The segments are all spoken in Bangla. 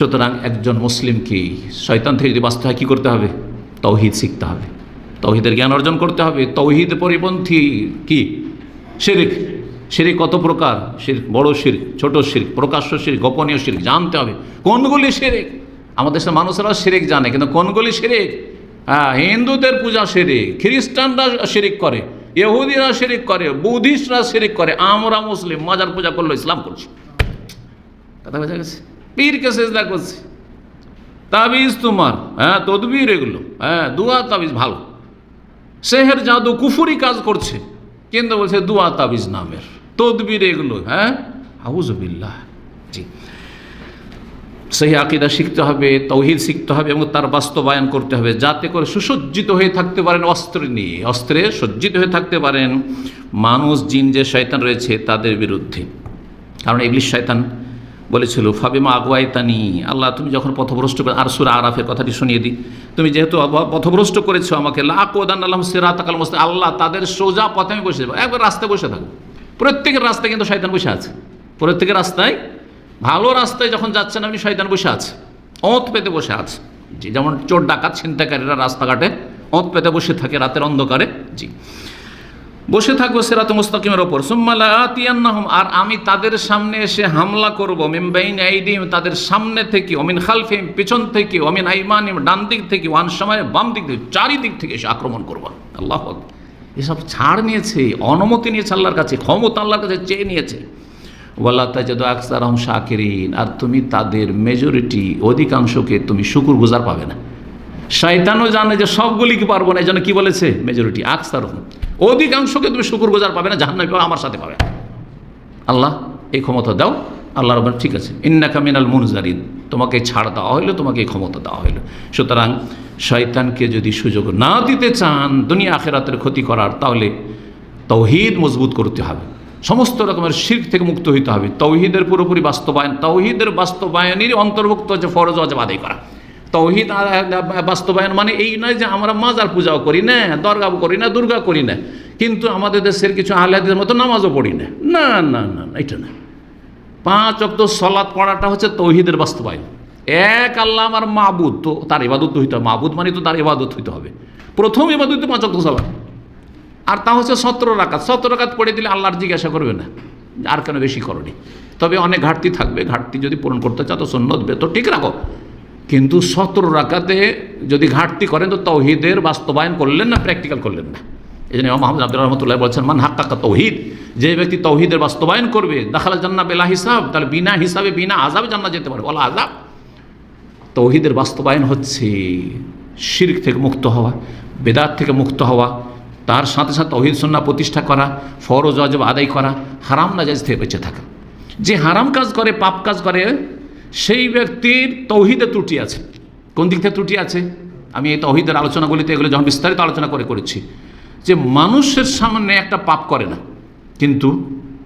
সুতরাং একজন মুসলিমকে শয়তান থেকে যদি বাঁচতে হয়, কী করতে হবে? তৌহিদ শিখতে হবে। তৌহিদের জ্ঞান অর্জন করতে হবে। তৌহিদ পরিপন্থী কি? শিরিক। শিরিক কত প্রকার? শিরিক বড় শিরিক, ছোট শিরিক, প্রকাশ্য শিরিক, গোপনীয় শিরিক, জানতে হবে। কোনগুলি শিরিক? আমাদের দেশের মানুষেরা শিরিক জানে, কিন্তু কোনগুলি শিরিক? হ্যাঁ হিন্দুদের পূজা শিরিক, খ্রিস্টানরা শিরিক করে, ইহুদিরা শিরিক করে, বুদ্ধিস্টরা শিরিক করে, আমরা মুসলিম, মাজার পূজা করল, ইসলাম করছি কথা বোঝা গেছে? পীরকে সেজদা করছে? তাবিজ তোমার হ্যাঁ তদবির এগুলো হ্যাঁ দুয়া তাবিজ ভালো। সেহের জাদু কুফুরি কাজ করছে, কিন্তু বলছে দুয়া তাবিজ নামের, তদবির এগুলো হ্যাঁ? হাউজবিল্লাহ জি। সেই আকিদা শিখতে হবে, তৌহিদ শিখতে হবে এবং তার বাস্তবায়ন করতে হবে, যাতে করে সুসজ্জিত হয়ে থাকতে পারেন অস্ত্র নিয়ে, অস্ত্রে সজ্জিত হয়ে থাকতে পারেন। মানুষ, জিন যে শয়তান রয়েছে, তাদের বিরুদ্ধে। কারণ এগুলি শয়তান বলেছিল, ফাবিমা আগুয়াইতানি, আল্লাহ তুমি যখন পথভ্রষ্ট করে আর সুরা আরাফের কথাটি শুনিয়ে দিই। তুমি যেহেতু পথভ্রষ্ট করেছ আমাকে লাক ওদান আল্লাহ সিরাতাকাল মুস্তা আল্লাহ তাদের সোজা পথে আমি বসে যাব। একবার রাস্তায় বসে থাকব প্রত্যেকের রাস্তায় কিন্তু শয়তান বসে আছে। প্রত্যেকের রাস্তায় ভালো রাস্তায় যখন যাচ্ছেন আপনি, শয়তান বসে আছে। ওঁত পেতে বসে আছে। জি, যেমন চোর ডাকাত ছিনতাকারীরা রাস্তাঘাটে ওঁত পেতে বসে থাকে রাতের অন্ধকারে। জি। বসে থাকব সেরাত মুস্তাকিমের ওপর। সুম্মালাতিয়ান্নাহম আর আমি তাদের সামনে এসে হামলা করব মিমবাইন আইডিম তাদের সামনে থেকে অমিন খালফিম পিছন থেকে অমিন আইমানিম ডান দিক থেকে ওয়ান সময় বাম দিক থেকে, চারিদিক থেকে এসে আক্রমণ করব। আল্লাহ এসব ছাড় নিয়েছে, অনুমতি নিয়েছে আল্লাহর কাছে, ক্ষমতা আল্লাহর কাছে চেয়ে নিয়েছে। ওয়াল্লা তাজাদ আকসার হম শাকিরিন, আর তুমি তাদের মেজরিটি অধিকাংশকে তুমি শুকুর গুজার পাবে না। শয়তানও জানে যে সবগুলিকে পারব না এই জন্য কী বলেছে? মেজরিটি আকসার অধিকাংশকে তুমি শুকুর গুজার পাবে না জাহান্নামে পাবে আমার সাথে পাবে আল্লাহ, এই ক্ষমতা দাও। আল্লাহ রবেন ঠিক আছে। ইন্নাকা মিনাল মুনজারিন। তোমাকে ছাড় দেওয়া হইল, তোমাকে এই ক্ষমতা দেওয়া হইল। সুতরাং শয়তানকে যদি সুযোগ না দিতে চান দুনিয়া আখেরাতের ক্ষতি করার, তাহলে তৌহিদ মজবুত করতে হবে। সমস্ত রকমের শির্ক থেকে মুক্ত হইতে হবে। তৌহিদের পুরোপুরি বাস্তবায়ন, তৌহিদের বাস্তবায়নেরই অন্তর্ভুক্ত হচ্ছে ফরজ অজব আদায় করা। তৌহিদ বাস্তবায়ন মানে এই নয় যে আমরা মাজার পূজাও করি না দরগা করি না, দুর্গা করি না। কিন্তু আমাদের দেশের কিছু আহ্লাদের মতো নামাজও পড়ি না। না না না এটা না। পাঁচ অক্ত সলাৎ পড়াটা হচ্ছে তৌহিদের বাস্তবায়ন। এক আল্লাহ আমার মাবুদ, তো তার ইবাদত হইতে হবে। মাবুদ মানে তো তার ইবাদত হইতে হবে। প্রথম ইবাদত পাঁচ অক্ত সলাৎ আর তা হচ্ছে সতেরো রাকাত। সতেরো রাকাত পড়ে দিলে আল্লাহর জিজ্ঞাসা করবে না। আর কেন বেশি করনি? তবে অনেক ঘাটতি থাকবে। ঘাটতি যদি পূরণ করতে চাও তো সন্ন্যত বে তো ঠিক রাখো। কিন্তু সতেরো রাকাতে যদি ঘাটতি করেন, তো তৌহিদের বাস্তবায়ন করলেন না প্র্যাকটিক্যাল করলেন না। এই জন্য ইমাম মোহাম্মদ আব্দুল রহমতুল্লাহ বলছেন, মান হাক্কাকা তৌহিদ যে ব্যক্তি তৌহিদের বাস্তবায়ন করবে দাখালা জান্না বেলা হিসাব তাহলে বিনা হিসাবে, বিনা আজাবে জান্না যেতে পারে। বলা আজাব তৌহিদের বাস্তবায়ন হচ্ছে শির্ক থেকে মুক্ত হওয়া, বেদাত থেকে মুক্ত হওয়া, তার সাথে সাথে তৌহিদ সন্না প্রতিষ্ঠা করা, ফরজ অজব আদায় করা, হারাম নাজাজ থেকে বেঁচে থাকা। যে হারাম কাজ করে, পাপ কাজ করে সেই ব্যক্তির তৌহিদে ত্রুটি আছে। কোন দিক থেকে ত্রুটি আছে? আমি এই তৌহিদের আলোচনাগুলিতে এগুলো যখন বিস্তারিত আলোচনা করে করেছি যে মানুষের সামনে একটা পাপ করে না, কিন্তু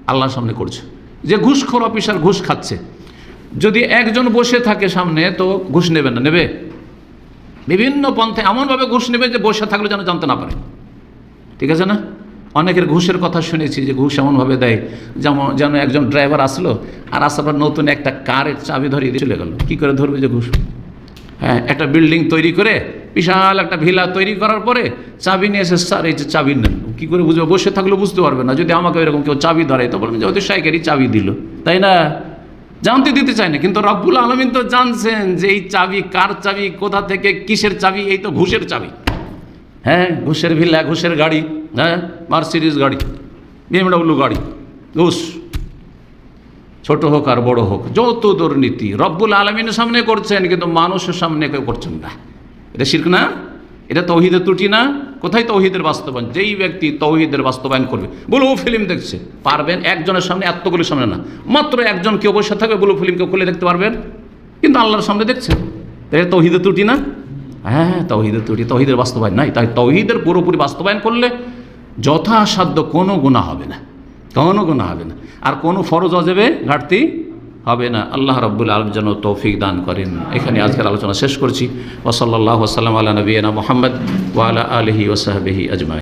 আল্লাহর সামনে করছে। যে ঘুষখোর অফিসার ঘুষ খাচ্ছে। যদি একজন বসে থাকে সামনে, তো ঘুষ নেবে না। নেবে? বিভিন্ন পন্থে এমনভাবে ঘুষ নেবে যে বসে থাকলে যেন জানতে না পারে। ঠিক আছে না? অনেকের ঘুষের কথা শুনেছি যে ঘুষ এমনভাবে দেয় যেমন যেন একজন ড্রাইভার আসলো আর আসার পর নতুন একটা কারের চাবি ধরিয়ে দিয়ে চলে গেল। কী করে ধরবে যে ঘুষ? হ্যাঁ একটা বিল্ডিং তৈরি করে, বিশাল একটা ভিলা তৈরি করার পরে চাবি নিয়ে এসে, স্যার, এই যে চাবি নেন। কী করে বুঝবে? বসে থাকলে বুঝতে পারবে না। যদি আমাকে এরকম কেউ চাবি ধরে তো বলবেন যে হয়তো সাইকেলই চাবি দিল। তাই না? জানতে দিতে চায় না। কিন্তু রব্বুল আলমিন তো জানছেন যে এই চাবি কার চাবি, কোথা থেকে, কিসের চাবি? এই তো ঘুষের চাবি। হ্যাঁ ঘুষের ভিলা, ঘুষের গাড়ি। হ্যাঁ মার্সিডিজ গাড়ি বিএমডব্লিউ গাড়ি ঘুষ ছোট হোক আর বড় হোক যত দুর্নীতি রব্বুল আলমিনের সামনে করছেন কিন্তু মানুষের সামনে কেউ করছেন না এটা শির্ক না এটা তৌহিদের ত্রুটি না কোথায় তৌহিদের বাস্তবায়ন যেই ব্যক্তি তৌহিদের বাস্তবায়ন করবে বলু ফিল্ম দেখছে পারবেন একজনের সামনে এতগুলির সামনে না মাত্র একজন কেউ বসে থাকবে বলু ফিল্মকে খুলে দেখতে পারবেন কিন্তু আল্লাহর সামনে দেখছেন এটা তৌহিদের ত্রুটি না হ্যাঁ তৌহিদের ত্রুটি তৌহিদের বাস্তবায়ন নাই তাই তৌহিদের পুরোপুরি বাস্তবায়ন করলে যথাসাধ্য কোনো গুণা হবে না। কোনো গুণা হবে না। আর কোনো ফরজ অজেবে ঘাটতি হবে না। আল্লাহ রব্বুল আলম যেন তৌফিক দান করেন। এখানে আজকের আলোচনা শেষ করছি। ওসল্লাহ ওসালাম আল্লাহ নবীনা মোহাম্মদ ওয়ালা আলহি ওসাহাবিহি আজমাই